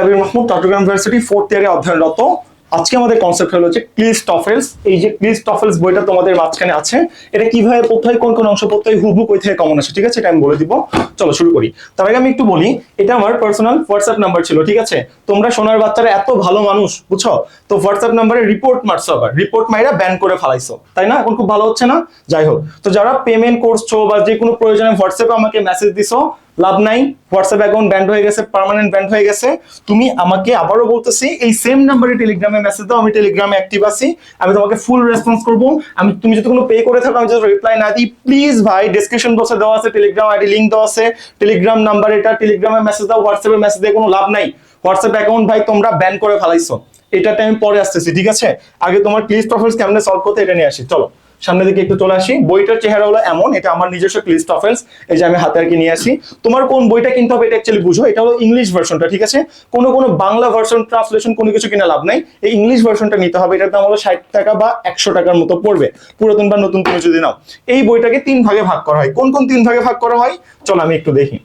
আবির Mahmud, Chattogram university fourth ইয়ারে অধ্যয়নরত। আজকে আমাদের কনসেপ্ট হলো ক্লিস টফেলস এই যে ক্লিস টফেলস বইটা তোমাদের মাঝখানে আছে, এটা কীভাবে কোন কোন অংশ থেকে কমন ঠিক আছে? এটা আমি বলে দিব। চলো, শুরু করি। তার আগে আমি একটু বলি, এটা আমার পার্সোনাল হোয়াটসঅ্যাপ নাম্বার ছিল, ঠিক আছে? তোমরা সোনার বাচ্চারা এত ভালো মানুষ, বুঝছ? তো হোয়াটসঅ্যাপ নাম্বারে রিপোর্ট মারছো আবার। রিপোর্ট মাইরা ব্যান করে ফেলাইছো, তাই না? এখন খুব ভালো হচ্ছে না? যাই হোক, তো যারা পেমেন্ট করছ বা যে কোনো প্রয়োজনে হোয়াটসঅ্যাপে আমাকে মেসেজ দিছো লাভ নাই হোয়াটসঅ্যাপ অ্যাকাউন্ট ব্যান্ড হয়ে গেছে পার্মানেন্ট ব্যান্ড হয়ে গেছে। তুমি আমাকে আবারও বলতেছি, এই সেম নাম্বারে টেলিগ্রামে মেসেজ দাও, আমি টেলিগ্রামে অ্যাক্টিভ আছি, আমি তোমাকে ফুল রেসপন্স করব। আমি, তুমি যদি কোনো পে করে থাকো, আমি যদি রিপ্লাই না দিই প্লিজ ভাই ডিসক্রিপশন বক্সে দেওয়া আছে টেলিগ্রাম আইডি লিঙ্ক দেওয়া আছে। টেলিগ্রাম নাম্বার এটা টেলিগ্রামে মেসেজ দাও হোয়াটসঅ্যাপে মেসেজ দিয়ে কোনো লাভ নাই। হোয়াটসঅ্যাপ অ্যাকাউন্ট ভাই, তোমরা ব্যান করে ফেলাইছো। এটাতে আমি পরে আসতেছি, ঠিক আছে? আগে তোমার ক্লিস টফেলস কেমনে সলভ করতে, এটা নিয়ে আসি, চলো। সামনের দিকে একটু চলে আসি। বইটার চেহারা হলো এমন, এটা আমার নিজস্ব ক্লিস টফেলস এই যে আমি হাতে আর কি নিয়ে আসি। তোমার কোন বইটা কিনতে হবে এটা অ্যাকচুয়ালি বুঝো, এটা হলো ইংলিশ ভার্সনটা ঠিক আছে? কোনো কোনো বাংলা ভার্সন ট্রান্সলেশন কোনো কিছু কিনা লাভ নাই। এই ইংলিশ ভার্সনটা নিতে হবে, এটার দাম হলো ষাট টাকা বা একশো টাকার মতো পড়বে। পুরাতন বা নতুন তুমি যদি নাও। এই বইটাকে তিন ভাগে ভাগ করা হয়। কোন কোন তিন ভাগে ভাগ করা হয়? চলো আমি একটু দেখি।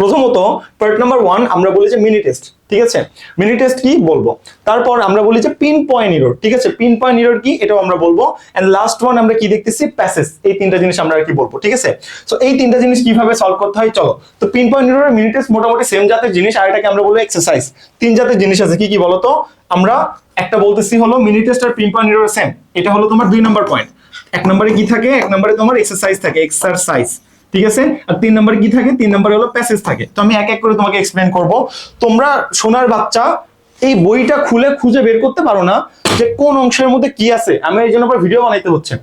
প্রথমত পার্ট নাম্বার ওয়ান আমরা বলি যে মিনি টেস্ট ঠিক আছে? মিনি টেস্ট কি বলব? তারপর আমরা বলি যে পিন পয়েন্ট ইরোর ঠিক আছে? পিন পয়েন্ট ইরোর কি? এটাও আমরা বলব। এন্ড লাস্ট ওয়ান আমরা কি দেখতেছি? প্যাসেজ এই তিনটা জিনিস আমরা আর কি বলব, ঠিক আছে? সো এই তিনটা জিনিস কীভাবে সলভ করতে হয়? চলো। তো pin point error mini test মোটামুটি সেম জাতের জিনিস, আর এটাকে আমরা বলব এক্সারসাইজ তিন জাতের জিনিস আছে, কি কি বলতো? আমরা একটা বলতেছি হলো মিনি টেস্ট আর পিন পয়েন্ট ইরোর সেম এটা হলো তোমার দুই নম্বর পয়েন্ট এক নম্বরে কি থাকে? এক নম্বরে তোমার এক্সারসাইজ থাকে এক্সারসাইজ ঠিক আছে? আর তিন নম্বরে কি থাকে? তিন নম্বরে হলো প্যাসেজ থাকে। তো আমি এক এক করে তোমাকে এক্সপ্লেন করব। তোমরা সোনার বাচ্চা, এই বইটা খুলে খুঁজে বের করতে পারো না যে কোন অংশের মধ্যে কি আছে। আমি এই জন্য ভিডিও বানাইতে হচ্ছে।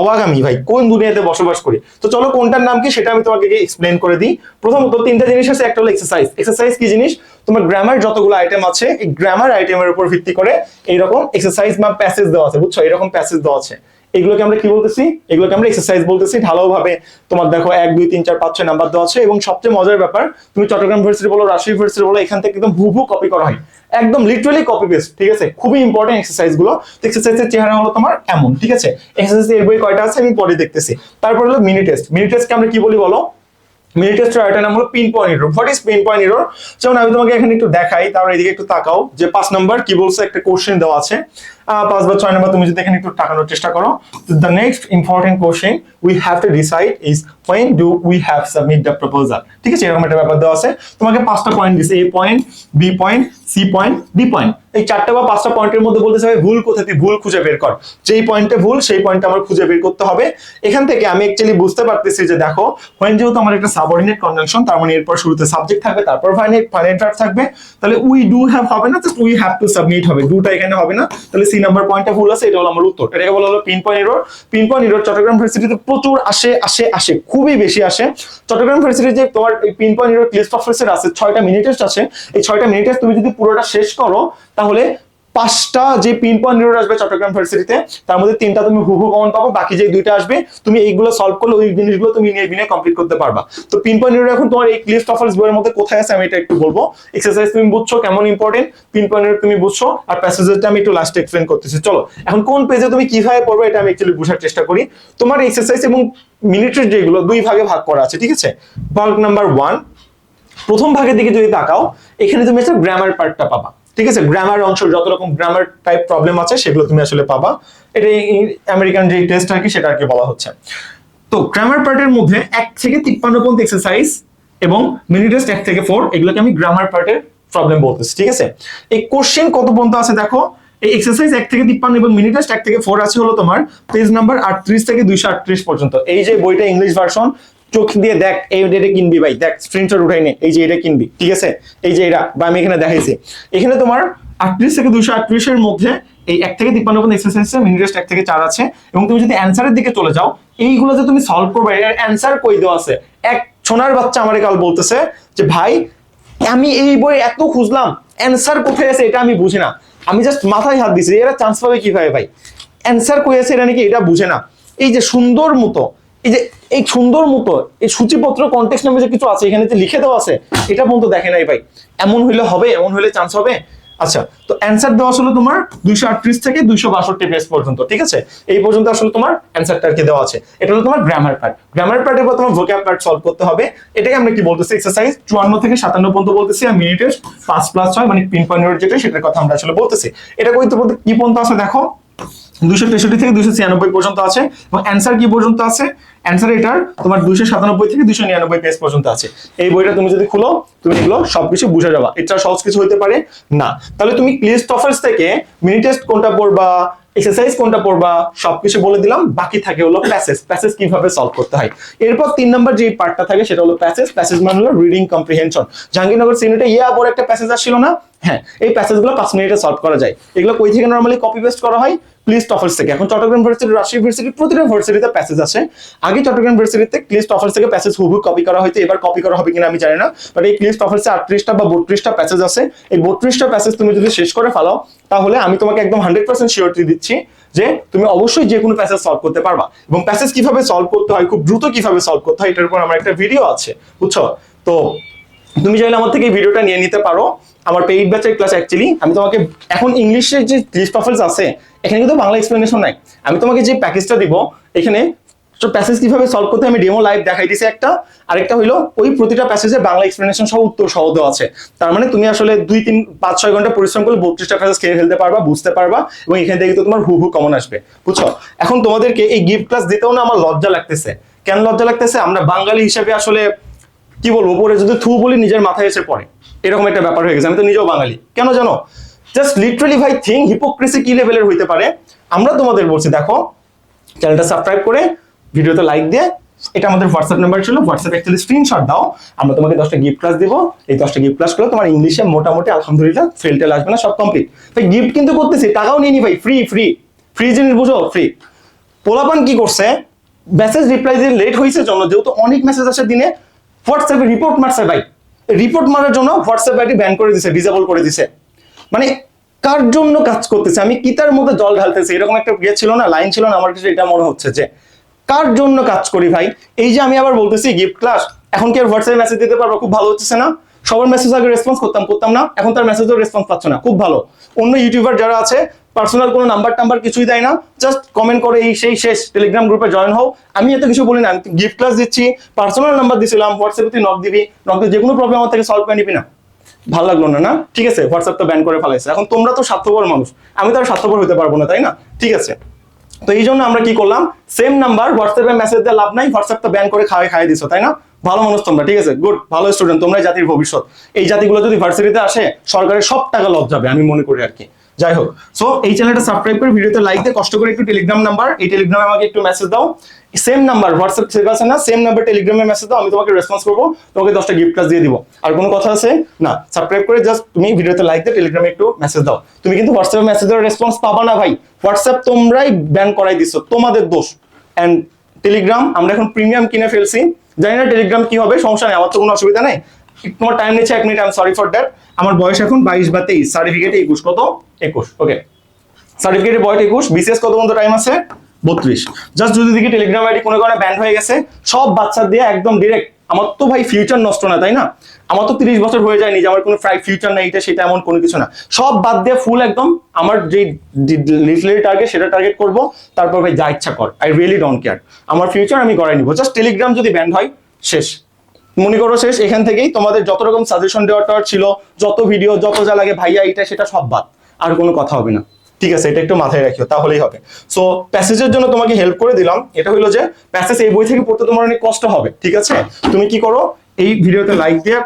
অবাক আমি ভাই, কোন দুনিয়াতে বসবাস করি? তো চলো কোনটার নাম কি সেটা আমি তোমাকে এক্সপ্লেন করে দিই। প্রথমত তিনটা জিনিস আছে, একটা হলো এক্সারসাইজ এক্সারসাইজ কি জিনিস? তোমার গ্রামার যতগুলো আইটেম আছে, এই গ্রামার আইটেমের উপর ভিত্তি করে এইরকম এক্সারসাইজ বা প্যাসেজ দেওয়া আছে, বুঝছ? এরকম প্যাসেজ দেওয়া আছে। এগুলোকে আমরা কি বলতেছি? এগুলোকে আমরা এক্সারসাইজ বলতেছি। ঢালাওভাবে তোমার দেখো এক, দুই, তিন, চার, পাঁচ, ছয় নাম্বার দেওয়া আছে এবং সবচেয়ে মজার ব্যাপার, তুমি চট্টগ্রাম ভার্সিটি বলো, রাজশাহী ভার্সিটি বলো, এখান থেকে একদম হুবহু কপি করা হয়। একদম লিটারালি কপি পেস্ট ঠিক আছে? খুবই ইম্পর্টেন্ট এক্সারসাইজগুলো। এক্সারসাইজের চেহারা হলো তোমার এমন, ঠিক আছে? এক্সারসাইজ এর বই কয়টা আছে আমি পরে দেখতেছি। তারপর হলো মিনি টেস্ট মিনি টেস্টকে আমরা কি বলি বলো? মিনি টেস্টের আরেকটা নাম হলো pin point error what is pin point error যেমন আমি তোমাকে এখানে একটু দেখাই, তারপর এদিকে একটু তাকাও। যে পাঁচ নাম্বার কি বলছে, একটা কোশ্চেন দেওয়া আছে। পাঁচ বা ছয় নাম্বার, তুমি যদি এখানে একটু তাকানোর চেষ্টা করো the next important question we have to decide is when do we have submit the proposal ঠিক আছে, এরকম একটা ব্যাপার দেওয়া আছে। তোমাকে পাঁচটা পয়েন্ট দিছে A point B point C point D point এই চারটা বা পাঁচটা পয়েন্টের মধ্যে বলতে হবে ভুল কোথায়? তুই ভুল খুঁজে বের কর। যেই পয়েন্টে ভুল, সেই পয়েন্টে আমার খুঁজে বের করতে হবে। এখান থেকে আমি অ্যাকচুয়ালি বুঝতে পারতেছি যে, দেখো হোয়েন যেহেতু আমার একটা সাবঅর্ডিনেট কনজাংশন তার মানে এরপর শুরুতে সাবজেক্ট থাকবে, তারপর ফাইনাইট ফাইনাইট ভার্ব থাকবে। তাহলে উই ডু হ্যাভ হবে না just we have to submit হবে। ডুটা এখানে হবে না। তাহলে সি নাম্বার পয়েন্টটা ভুল আছে, এটা হলো আমার উত্তর। এটাকে বলা হলো pin point error pin point error Chittagong ভার্সিটিতে প্রচুর আসে আসে আসে, খুবই বেশি আসে। চট্টগ্রাম ভার্সিটির যে তোমার এই pin point error list of আছে, ছয়টা মিনিট টেস্ট আছে। এই ছয়টা মিনিট টেস্ট তুমি যদি পুরোটা শেষ করো, তাহলে পাঁচটা যে পিন পয়েন্ট আসবে চট্টগ্রাম ভার্সিটিতে তার মধ্যে তিনটা তুমি হুহু কমন পাবো, বাকি যে দুইটা আসবে, তুমি এইগুলো সলভ করলে ওই জিনিসগুলো তুমি নিয়ে বিনে কমপ্লিট করতে পারবা। তো পিন পয়েন্ট নিউর এখন তোমার এই লিস্ট অফ বইয়ের মধ্যে কোথায় আছে আমি এটা একটু বলব। এক্সারসাইজ তুমি বুঝছ কেমন ইম্পর্টেন্ট পিন পয়েন্ট তুমি বুঝছ, আর প্যাসেজটা আমি একটু লাস্টে এক্সপ্লেন করতেছি। চলো, এখন কোন পেজে তুমি কীভাবে পড়বে এটা আমি অ্যাকচুয়ালি বোঝার চেষ্টা করি। তোমার এক্সারসাইজ এবং মিনিটের যেগুলো, দুই ভাগে ভাগ করা আছে, ঠিক আছে? ভাগ নাম্বার ওয়ান প্রথম ভাগের দিকে যদি তাকাও, এখানে তুমি একটা গ্রামার পার্টটা পাবা। ঠিক আছে গ্রামার অংশ, যত রকম গ্রামার টাইপ প্রবলেম আছে, সেগুলো তুমি আসলে পাবা। এটা আমেরিকান যে টেস্ট আর কি, সেটা আর কি বলা হচ্ছে। তো গ্রামার পার্টের মধ্যে এক থেকে তিপ্পান্ন পর্যন্ত এক্সারসাইজ এবং মিনি টেস্ট এক থেকে ফোর এগুলোকে আমি গ্রামার পার্টের প্রবলেম বলতেছি, ঠিক আছে? এই কোশ্চেন কত পর্যন্ত আছে দেখো? এই এক্সারসাইজ এক থেকে তিপ্পান্ন এবং মিনি টেস্ট এক থেকে ফোর আছে হলো তোমার পেজ নাম্বার আটত্রিশ থেকে দুইশো আটত্রিশ পর্যন্ত। এই যে বইটা ইংলিশ ভার্সন চোখ দিয়ে দেখ, এই এটা কিনবি ভাই, দেখ স্ক্রিনশট উঠাই নে, এই যে এটা কিনবি, ঠিক আছে? এই যে এটা, বা আমি এখানে দেখাইছি। এখানে তোমার আটত্রিশ থেকে দুইশো আটত্রিশের মধ্যে এই এক থেকে তিপ্পান্ন পর্যন্ত এক্সারসাইজ টেস্ট এক থেকে চার আছে। এবং তুমি যদি অ্যান্সারের দিকে চলে যাও, এইগুলো যে তুমি সলভ করবে, এর অ্যান্সার কই দেওয়া আছে? এক সোনার বাচ্চা আমার কাল বলতেছে যে, ভাই, আমি এই বই এত খুঁজলাম অ্যান্সার কোথায় আছে এটা আমি বুঝি না। আমি জাস্ট মাথায় হাত দিছি, এরা চান্স পাবে কীভাবে ভাই? অ্যান্সার কই আছে এটা নাকি এটা বুঝে না। এই যে সুন্দর মতো এই যে এই সুন্দর মতো এই সূচিপত্র কন্টেক্সট নামে যে কিছু আছে, এখানে যে লিখে দেওয়া আছে, এটা পর্যন্ত দেখে নাই ভাই। এমন হইলে হবে, এমন হইলে চান্স হবে? আচ্ছা তো অ্যান্সার দেওয়া আসলে তোমার দুইশো আটত্রিশ থেকে দুইশো বাষট্টি পেজ পর্যন্ত, ঠিক আছে? এই পর্যন্ত আসলে তোমার অ্যান্সারটা আর কি দেওয়া আছে। এটা হলো তোমার গ্রামার পার্ট গ্রামার পার্টের পর তোমার ভোক্যাব পার্ট সলভ করতে হবে। এটাকে আমরা কি বলতেছি? এক্সারসাইজ চুয়ান্ন থেকে সাতান্ন পর্যন্ত বলতেছি, আর মিনিট টেস্ট পাঁচ প্লাস ছয় মানে পিন পয়েন্ট যেটা সেটার কথা আমরা আসলে বলতেছি। এটা কইতে বলতে কি পর্যন্ত আছে দেখো? দুশো তেষট্টি থেকে দুশো ছিয়ানব্বই পর্যন্ত আছে এবং অ্যান্সার কি পর্যন্ত আছে? অ্যান্সার এটার তোমার দুশো সাতানব্বই থেকে দুশো নিরানব্বই পেজ পর্যন্ত আছে। এই বইটা তুমি যদি খুলো, তুমি এগুলো সবকিছু বুঝে যাবা। এটা সহজ কিছু হতে পারে না। তাহলে তুমি ক্লিস্ট অফার্স থেকে মিনি টেস্ট কোনটা পড়বা এক্সারসাইজ কোনটা পড়বা, সবকিছু বলে দিলাম। বাকি থাকে হলো প্যাসেজ প্যাসেজ কীভাবে সলভ করতে হয়? এরপর তিন নম্বর যে পার্টটা থাকে, সেটা হলো প্যাসেজ প্যাসেজ মানে হলো রিডিং কম্প্রিহেনশন জাহাঙ্গীরনগর সিনেটে ইয়া বড় একটা প্যাসেজ আসছিল না? হ্যাঁ এই প্যাসেজগুলো পাঁচ মিনিটে সলভ করা যায়। এগুলো কই থেকে নর্মালি কপি পেস্ট করা হয়? ক্লিস্ট অফার্স থেকে। এখন চট্টগ্রাম ভার্সিটি, রাজশাহী ভার্সিটি, প্রতিটা ভার্সিটিতে প্যাসেজ আছে। আগে চট্টগ্রাম ভার্সিটিতে ক্লিস্ট অফার্স থেকে প্যাসেজ হুবহু কপি করা হয়তো এবার কপি করা হবে কিনা আমি জানি না। বাট এই ক্লিস্ট অফার্সে আটত্রিশটা বা বত্রিশটা প্যাসেজ আছে। এই বত্রিশটা প্যাসেজ তুমি যদি শেষ করে ফেলো, তাহলে আমি তোমাকে একদম হান্ড্রেড পার্সেন্ট শিওরিটি দিচ্ছি যে তুমি অবশ্যই যে কোনো প্যাসেজ সলভ করতে পারবা। এবং প্যাসেজ কীভাবে সলভ করতে হয়, খুব দ্রুত কীভাবে সলভ করতে হয়, এটার উপর আমার একটা ভিডিও আছে, বুঝছ? তো তুমি চাইলে আমার থেকে ভিডিওটা নিয়ে নিতে পারো। আমার পেইড ব্যাচের ক্লাস অ্যাকচুয়ালি আমি তোমাকে এখন ইংলিশের যে লিস্ট অফার্স আছে, এখানে কিন্তু বাংলা এক্সপ্লেনেশন নাই। আমি তোমাকে যে প্যাকেজটা দিব, এখানে তো প্যাসেজ কীভাবে সলভ করতে আমি ডেমো লাইভ দেখাই দিছি একটা। আরেকটা হইল, ওই প্রতিটা প্যাসেজে বাংলা এক্সপ্লেনেশন সহ উত্তর সহ দেওয়া আছে। তার মানে তুমি আসলে দুই তিন, পাঁচ, ছয় ঘণ্টা পরিশ্রম করলে বত্রিশটা প্যাসেজ খেয়ে ফেলতে পারবা, বুঝতে পারবা, এবং এখান থেকে তো তোমার হু হু কমন আসবে। বুঝছ? এখন তোমাদেরকে এই গিফট ক্লাস দিতেও না আমার লজ্জা লাগতেছে। কেন লজ্জা লাগতেছে? আমরা বাঙালি হিসেবে আসলে, কি বলব, পরে যদি থু বলি, নিজের মাথায় এসে পড়ে। এরকম একটা ব্যাপার হয়ে গেছে। আমি তো নিজেও বাঙালি। কেন জানো? জাস্ট লিটারালি ভাই থিং হিপোক্রেসি কি লেভেলের হইতে পারে? আমরা তোমাদের বলছি, দেখো চ্যানেলটা সাবস্ক্রাইব করে, ভিডিওতে লাইক দিয়ে, এটা আমাদের হোয়াটসঅ্যাপ নাম্বার ছিল হোয়াটসঅ্যাপ অ্যাকচুয়ালি স্ক্রিনশট দাও, আমরা তোমাকে দশটা গিফট ক্লাস দিব। এই দশটা গিফট ক্লাস করে তোমার ইংলিশে মোটামুটি, আলহামদুলিল্লাহ ফেল টেল আসবে না, সব কমপ্লিট ভাই গিফট কিন্তু করতেছি, টাকাও নিয়ে নি ভাই ফ্রি ফ্রি ফ্রি জিনিস বুঝো ফ্রি পোলাপান কি করছে? মেসেজ রিপ্লাই দিয়ে লেট হয়েছে জন্য, যেহেতু অনেক মেসেজ আসে দিনে হোয়াটসঅ্যাপে রিপোর্ট মারছে ভাই। রিপোর্ট মারার জন্য হোয়াটসঅ্যাপ আইডি ব্যান করে দিছে ডিসেবল করে দিছে। মানে কার জন্য কাজ করতেছে? আমি কিতার মধ্যে জল ঢালতেছি, এরকম একটা ইয়ে ছিল না লাইন ছিল না, আমার কাছে এটা মনে হচ্ছে যে কার জন্য কাজ করি ভাই? এই যে আমি আবার বলতেছি গিফট ক্লাস এখন কি আর হোয়াটসঅ্যাপে মেসেজ দিতে পারব? খুব ভালো হচ্ছে না? সবার মেসেজ আগে রেসপন্স করতাম করতাম না, এখন তার মেসেজও রেসপন্স পাচ্ছ না, খুব ভালো। অন্য ইউটিউবার যারা আছে পার্সোনাল কোনো নাম্বার টাম্বার কিছুই দেয় না। জাস্ট কমেন্ট করে এই সেই শেষ টেলিগ্রাম গ্রুপে জয়েন হও। আমি এত কিছু বলি না, আমি গিফট ক্লাস দিচ্ছি পার্সোনাল নাম্বার দিছিলাম হোয়াটসঅ্যাপে তুই নক দিবি নক দিয়ে যে কোনো প্রবলেম আমার থেকে সলভ করে নিবি না। ভালো লাগল না না? ঠিক আছে হোয়াটসঅ্যাপ তো ব্যান করে ফেলাইছে। এখন তোমরা তো স্বার্থপর মানুষ। আমি তো আর স্বার্থপর হতে পারব না, তাই না? ঠিক আছে। তো এই জন্য আমরা কি করলাম? সেম নাম্বার হোয়াটসঅ্যাপে মেসেজ দিয়ে লাভ নাই হোয়াটসঅ্যাপ তো ব্যান করে খাওয়াই খাইয়ে দিছো, তাই না? ভালো মানুষ তোমরা, ঠিক আছে? গুড ভালো স্টুডেন্ট তোমরা জাতির ভবিষ্যৎ। এই জাতিগুলো যদি ভার্সিটিতে আসে, সরকারের সব টাকা লভ যাবে আমি মনে করি আর কি। যাই হোক সো এই চ্যানেলটা সাবস্ক্রাইব করে ভিডিওতে লাইক দিয়ে কষ্ট করে একটু টেলিগ্রাম নাম্বার এই টেলিগ্রামে আমাকে একটু মেসেজ দাও। সেম নাম্বার হোয়াটসঅ্যাপ সেভ আছে না সেম নাম্বার টেলিগ্রামে মেসেজ দাও, আমি তোমাকে রেসপন্স করব, তোমাকে দশটা গিফট ক্লাস দিয়ে দিব। আর কোনো কথা আছে? না সাবস্ক্রাইব করে জাস্ট তুমি ভিডিওতে লাইক দিয়ে টেলিগ্রামে একটু মেসেজ দাও। তুমি কিন্তু হোয়াটসঅ্যাপে মেসেজের রেসপন্স পাবা না ভাই। হোয়াটসঅ্যাপ তোমরাই ব্যান করাই দিছো, তোমাদের দোষ। অ্যান্ড টেলিগ্রাম আমরা এখন প্রিমিয়াম কিনে ফেলছি। জানি না টেলিগ্রাম কি হবে, সমস্যা নেই, আমার তো কোনো অসুবিধা নেই। তোমার টাইম নিচ্ছে এক minute I am sorry for that আমার বয়স এখন বাইশ বা তেইশ। সার্টিফিকেট একুশ, কত? একুশ ওকে সার্টিফিকেটের বয়স একুশ বিসিএস কত পর্যন্ত টাইম আছে? বত্রিশ। জাস্ট যদি দেখি টেলিগ্রাম আইডি কোনো কারণে ব্যান্ড হয়ে গেছে, সব বাচ্চা দিয়ে একদম ডিরেক্ট আমার তো ভাই ফিউচার নষ্ট না, তাই না? আমার তো তিরিশ বছর হয়ে যায়নি যে আমার কোনো ফিউচার নাই, এটা সেটা এমন কোনো কিছু না। সব বাদ দিয়ে ফুল একদম আমার যে লিটারি টার্গেট সেটা টার্গেট করব। তারপর ভাই যা ইচ্ছা কর। আই রিয়েলি ডোন্ট কেয়ার আমার ফিউচার আমি করাই নিবো। জাস্ট টেলিগ্রাম যদি ব্যান্ড হয়, শেষ। মনে করো শেষ, এখান থেকেই তোমাদের যত রকম সাজেশন দেওয়ার ছিল, যত ভিডিও যত যা লাগে, ভাইয়া এটা সেটা সব বাদ। আর কোনো কথা হবে না। ঠিক আছে, এটা একটু মাথায় রাখিও, তাহলেই হবে। সো প্যাসেজের জন্য তোমাকে হেল্প করে দিলাম। এটা হলো যে প্যাসেজ এই বই থেকে পড়তে তোমার অনেক কষ্ট হবে, ঠিক আছে? তুমি কি করো, এই ভিডিওতে লাইক দিয়ে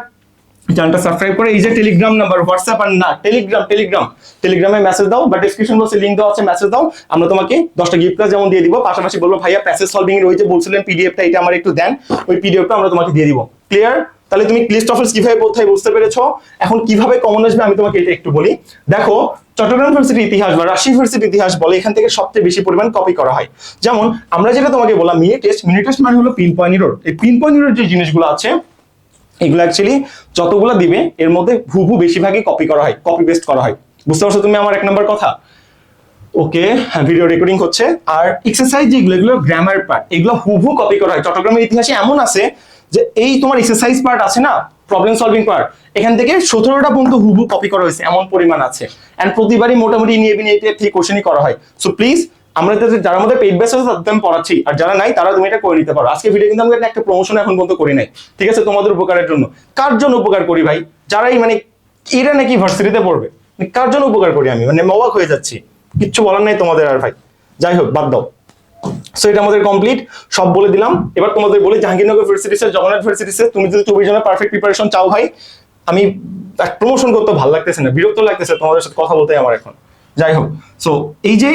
চ্যানেলটা সাবস্ক্রাইব করে, এই যে টেলিগ্রাম নাম্বার হোয়াটসঅ্যাপ আর না টেলিগ্রাম টেলিগ্রাম টেলিগ্রামে মেসেজ দাও, বা ডিসক্রিপশন বক্সে লিঙ্ক দেওয়া আছে মেসেজ দাও। আমরা তোমাকে দশটা গিফট ক্লাস যেমন দিয়ে দিব, পাশাপাশি বলব, ভাইয়া প্যাসেজ সলভিং এর ওই যে বলছিলেন পিডিএফটা এটা আমার একটু দেন। ওই পিডিএফটা আমরা তোমাকে দিয়ে দিব। ক্লিয়ার তাহলে তুমি লিস্ট অফার্স কীভাবে হয় বুঝতে পেরেছ? এখন কীভাবে কমন আসবে আমি তোমাকে এটা একটু বলি। দেখো, চট্টগ্রাম ইউনিভার্সিটি ইতিহাস বা রাশি ইউনিভার্সিটি ইতিহাস বলে এখান থেকে সবচেয়ে বেশি পরিমাণ কপি করা হয়। যেমন, আমরা যেটা তোমাকে বললাম মিনি টেস্ট মিনি টেস্ট মানে হলো পিন পয়েন্ট রোড এই পিন পয়েন্ট রোড যে জিনিসগুলো আছে, এগুলো অ্যাকচুয়ালি যতগুলো দিবে, এর মধ্যে হুবহু বেশিরভাগই কপি করা হয় কপি পেস্ট করা হয়। বুঝতে পারছ তুমি আমার এক নম্বর কথা? ওকে হ্যাঁ ভিডিও রেকর্ডিং হচ্ছে। আর এক্সারসাইজ যেগুলো, এগুলো গ্রামার পার্ট এগুলো হুবহু কপি করা হয়। চট্টগ্রামের ইতিহাসে এমন আছে যে এই তোমার এক্সারসাইজ পার্ট আছে না প্রবলেম সলভিং পার্ট এখান থেকে সতেরোটা পর্যন্ত হুবু কপি করা হয়েছে, এমন পরিমাণ আছে। অ্যান্ড প্রতিবারই মোটামুটি নিয়ে নিয়ে থেকে কোশ্চেনই করা হয়। সো প্লিজ আমরা যারা আমাদের পেইড বেস আছে, তাদের আমি পড়াচ্ছি। আর যারা নাই, তারা তুমি এটা করে নিতে পারো। আজকে ভিডিও কিন্তু আমি একটা প্রমোশন এখন পর্যন্ত করি নাই। ঠিক আছে, তোমাদের উপকারের জন্য। কার জন্য উপকার করি ভাই? যারাই মানে এরা নাকি ভার্সিটিতে পড়বে। মানে কার জন্য উপকার করি আমি? মানে অবাক হয়ে যাচ্ছি। কিচ্ছু বলার নাই তোমাদের আর ভাই। যাই হোক, বাদ দাও। সো এটা আমাদের কমপ্লিট সব বলে দিলাম। এবার তোমাদের বলি, জাহাঙ্গীরনগর ভার্সিটিসের জগন্নাথ ভার্সিটিসে তুমি যদি চব্বিশ জনের পারফেক্ট প্রিপারেশন চাও ভাই, আমি প্রমোশন করতে ভালো লাগতেছে না, বিরক্ত লাগতেছে তোমাদের সাথে কথা বলতে আমার এখন। যাই হোক সো এই যে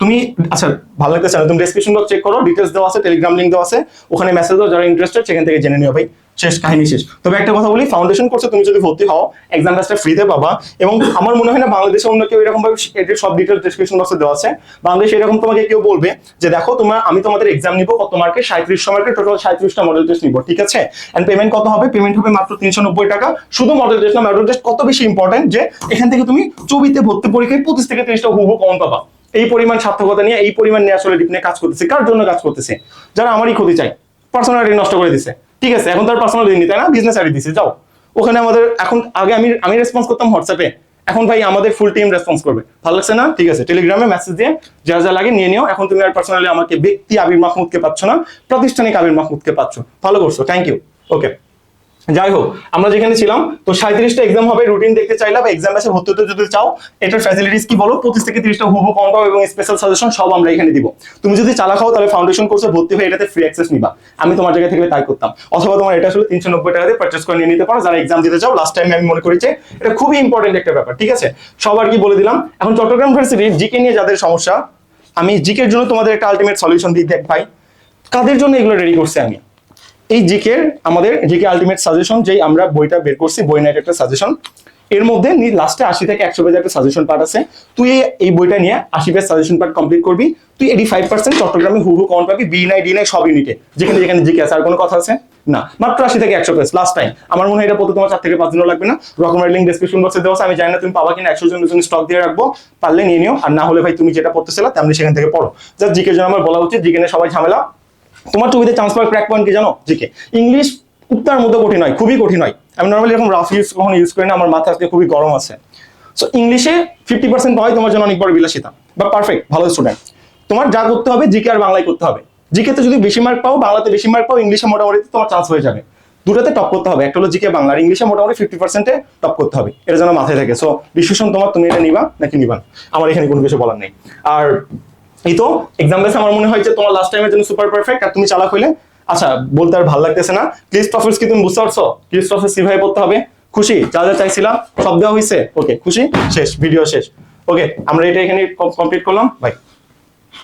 তুমি আচ্ছা ভালো লাগতেছে না, তুমি ডেসক্রিপশন বক্স চেক করো ডিটেলস দেওয়া আছে টেলিগ্রাম লিঙ্ক দেওয়া আছে, ওখানে মেসেজ দাও, যারা ইন্টারেস্টেড সেখান থেকে জেনে নিও ভাই। শেষ, কাহিনী শেষ। তবে একটা কথা বলি ফাউন্ডেশন কোর্সে তুমি যদি ভর্তি হও এক্সাম ব্যাচটা ফ্রিতে পাবা এবং আমার মনে হয় না বাংলাদেশে অন্য কেউ এরকম ভাবে সব ডিটেলস ডেসক্রিপশন বক্সে দেওয়া আছে। বাংলাদেশে এরকম তোমাকে কেউ বলবে যে, দেখো তোমরা আমি তোমাদের এক্সাম নিবো, কত মার্কে সাঁত্রিশশো মার্কে টোটাল সাঁত্রিশটা মডেল টেস্ট নিবো। ঠিক আছে? এন্ড পেমেন্ট কত হবে? পেমেন্ট হবে মাত্র তিনশো নব্বই টাকা। শুধু মডেল টেস্ট না মডেল টেস্ট কত বেশি ইম্পর্টেন্ট যে, এখান থেকে তুমি চবিতে ভর্তি পরীক্ষায় পঁচিশ থেকে তিরিশটা হুবু কম পাবা। এই পরিমাণ সার্থকতা নিয়ে, এই পরিমাণ নিয়ে আসলে ডিপ নিয়ে কাজ করতেছে। কার জন্য কাজ করতেছে? যারা আমারই ক্ষতি চাই পার্সোনালিটি নষ্ট করে দিছে। ঠিক আছে, এখন তার পার্সোনাল লিঙ্ক তাই না? বিজনেস আইডি দিছে, যাও। ওখানে আমাদের, এখন আগে আমি আমি রেসপন্স করতাম হোয়াটসঅ্যাপে এখন ভাই আমাদের ফুল টিম রেসপন্স করবে। ভালো লাগছে না? ঠিক আছে টেলিগ্রামে মেসেজ দিয়ে যা যা লাগে নিয়ে নিও। এখন তুমি আর পার্সোনালি আমাকে ব্যক্তি আবির মাহমুদকে পাচ্ছ না, প্রাতিষ্ঠানিক আবির মাহমুদকে পাচ্ছ। ভালো করছ থ্যাংক ইউ ওকে যাই হোক আমরা যেখানে ছিলাম, তো সাঁত্রিশটা এক্সাম হবে রুটিন দেখতে চাইলে বা এক্সাম আছে ভর্তি হতে যদি চাও, এটার ফ্যাসিলিটিস কি বলো? পঁচিশ থেকে তিরিশটা হুবু কম পাও এবং স্পেশাল সাজেশন সব আমরা এখানে দিব। তুমি যদি চালা খাও, তাহলে ফাউন্ডেশন কোর্সে ভর্তি হয়ে এটাতে ফ্রি অ্যাক্সেস নিবা। আমি তোমার জায়গা থেকে তাই করতাম। অথবা তোমার এটা আসলে তিনশো নব্বই টাকা দিয়ে পার্চেস করে নিয়ে নিতে পারো, যারা এক্সাম দিতে চাও। লাস্ট টাইম আমি মনে করি যে এটা খুবই ইম্পর্টেন্ট একটা ব্যাপার, ঠিক আছে? সবার কি বলে দিলাম। এখন চট্টগ্রাম ভার্সিটির জিকে নিয়ে যাদের সমস্যা, আমি জিকের জন্য তোমাদের একটা আলটিমেট সলিউশন দিই দেখ ভাই। কাদের জন্য এগুলো রেডি করছি আমি? এই জিকে আমাদের জিকে আলটিমেট সাজেশন যেই আমরা বইটা বের করছি, বই নাইট একটা সাজেশন এর মধ্যে লাস্টে আশি থেকে একশো পেজ একটা সাজেশন পার্ট আছে। তুই এই- বইটা নিয়ে আশি পেজ সাজেশন পার্ট কমপ্লিট করবি। তুই এইটি ফাইভ পার্সেন্ট চট্টগ্রামে হুবু কমন পাবি বি নাই ডি নাই, সব ইউনিটে যেখানে যেখানে জিকে আছে, আর কোনো কথা আছে? না। মাত্র আশি থেকে একশো পেজ লাস্ট টাইম আমার মনে হয় এটা পড়তে তোমার চার থেকে পাঁচ দিনও লাগবে না। রকমের লিঙ্ক ডিসক্রিপশন বক্সে দেওয়া আমি জানি না তুমি পাবা কিনা একশো জন দুজন স্টক দিয়ে রাখব। পারলে নিয়ে নিও। আর না হলে ভাই, তুমি যেটা পড়তেছিলে তেমনি সেখান থেকে পড়ো। জাস্ট জিকে জন্য আমার বলা উচিত জিকে সবাই ঝামেলা। তোমার টুবিতে চান্স পাওয়ার ক্র্যাক পয়েন্ট কি জানো? জিকে ইংলিশ উত্তার মতো কঠিন হয় খুবই কঠিন হয় আমি নর্মালি এরকম রাফ ইউজ কখনো ইউজ করি না, আমার মাথা আজকে খুবই গরম আছে। সো ইংলিশে ফিফটি পার্সেন্ট পাওয়াই তোমার জন্য অনেক বড় বিলাসিতা। বা পারফেক্ট ভালো স্টুডেন্ট তোমার যা করতে হবে জিকে আর বাংলায় করতে হবে। জিকেতে যদি বেশি মার্ক পাও, বাংলাতে বেশি মার্ক পাও ইংলিশে মোটামুটি তোমার চান্স হয়ে যাবে। দুটোতে টপ করতে হবে। একটা হলো জিকে বাংলা, আর ইংলিশে মোটামুটি ফিফটি পার্সেন্টে টপ করতে হবে। এটা যেন মাথায় থাকে। সো ডিসিশন তোমার তুমি এটা নিবা নাকি নিবা আমার এখানে কোনো কিছু বলার নেই। আর এই তো এক্সাম বেসে আমার মনে হয় যে তোমার লাস্ট টাইমের জন্য সুপার পারফেক্ট আর তুমি চালাক হইলে। আচ্ছা বলতে আর ভালো লাগতেছে না। ক্লিস অফিস কি তুমি বুঝতে পারছ? ক্লিস অফিস কীভাবে পড়তে হবে। খুশি? যা যা চাইছিলাম, সব দেওয়া হয়েছে ওকে খুশি? শেষ ভিডিও শেষ। ওকে আমরা এটা এখানে কমপ্লিট করলাম। বাই